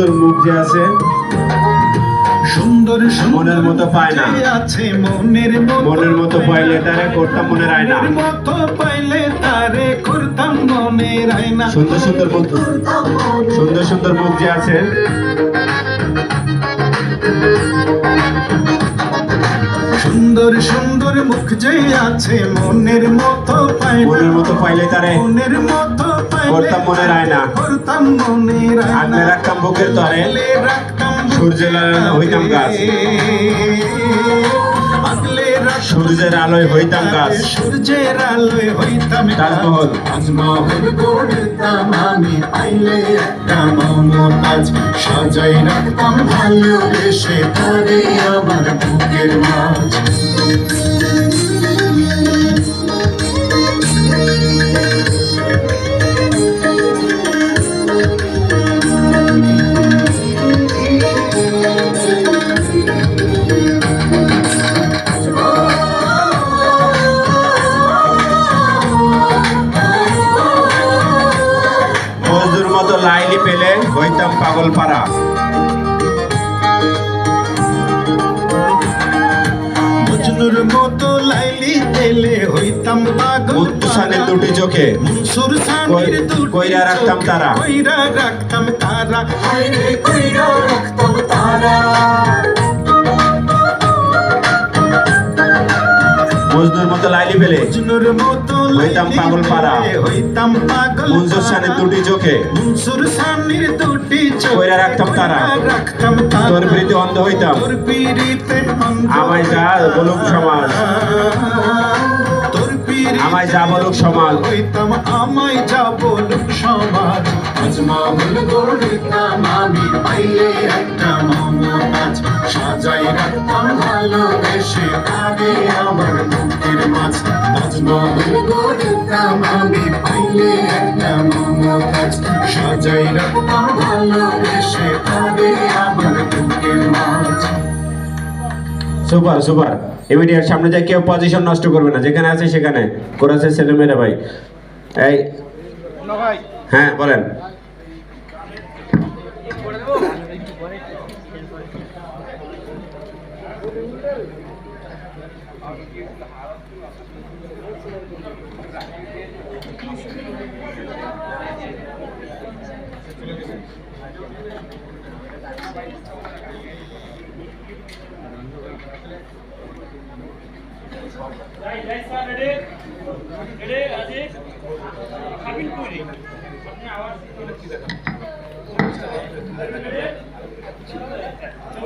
সুন্দর মুখ যে আছে সুন্দর মনের মতো পায় না। আছে মনের মনের মতো পাইলে তারে করতাম মনে রায় না মতো পাইলে তারে করতাম মনে রায় না সুন্দর সুন্দর বন্ধু সুন্দর সুন্দর মুখ যে আছে। সুন্দর সুন্দর মুখ যে আছে মনের মতো পাইলে মনের মতো পাইলে তারে মনের মতো করতাম মনের আয়না। করতাম মনের আয়না আগলে রাখতাম বুকের তরে সূর্যের আলোয় হইতাম গাছ। সূর্যের আলোয় হইতাম গাছ সূর্যের আলোয় হইতাম তাজমহল। তাজমহল গড়তাম আমি পাইলে একটা মমতাজ সাজাই রাখতাম ভালোবেসে তারে আমার বুকের মাঝ লাইলি পেলে হইতাম পাগল পাড়া মজনুর মতো লাইলি পেলে হইতাম পাগল মুক্তসানের দুটি চোখে। মনসুর সানির দুটি কইরা রাখতাম তারা। কইরা রাখতাম তারা। হায়রে কইরা রাখতাম তারা। মজদুর মতো লাইলি মতো হইতাম পাগল পাড়া। হইতাম পাগল মনসুর সানের দুটি চোখে। মনসুর সানির দুটি চোখে কইরা রাখতাম তারা। রাখতাম তারা। তোর প্রীতি অন্ধ হইতাম। তোর অন্ধ আমায় যা বলুক সমাজ। আমায় যা বলুক সমাজ। হইতাম আমায় যা বলুক সমাজ। গড়তাম আমি পাইলে একটা রাখতাম ভালোবেসে তারে আমার বুকের মাছ গড়তাম আমি পাইলে একটা মমতাজ সাজাই রাখতাম ভালোবেসে তারে আমার বুকের মাছ সুপার সুপার সামনে যায় কেউ পজিশন নষ্ট করবে না যেখানে আছে সেখানে। করেছে ছেলে মেয়েরা ভাই। এই হ্যাঁ বলেন। Right, right, sir, ready? Ready, Ajit? Happy Puri. अपने आवाज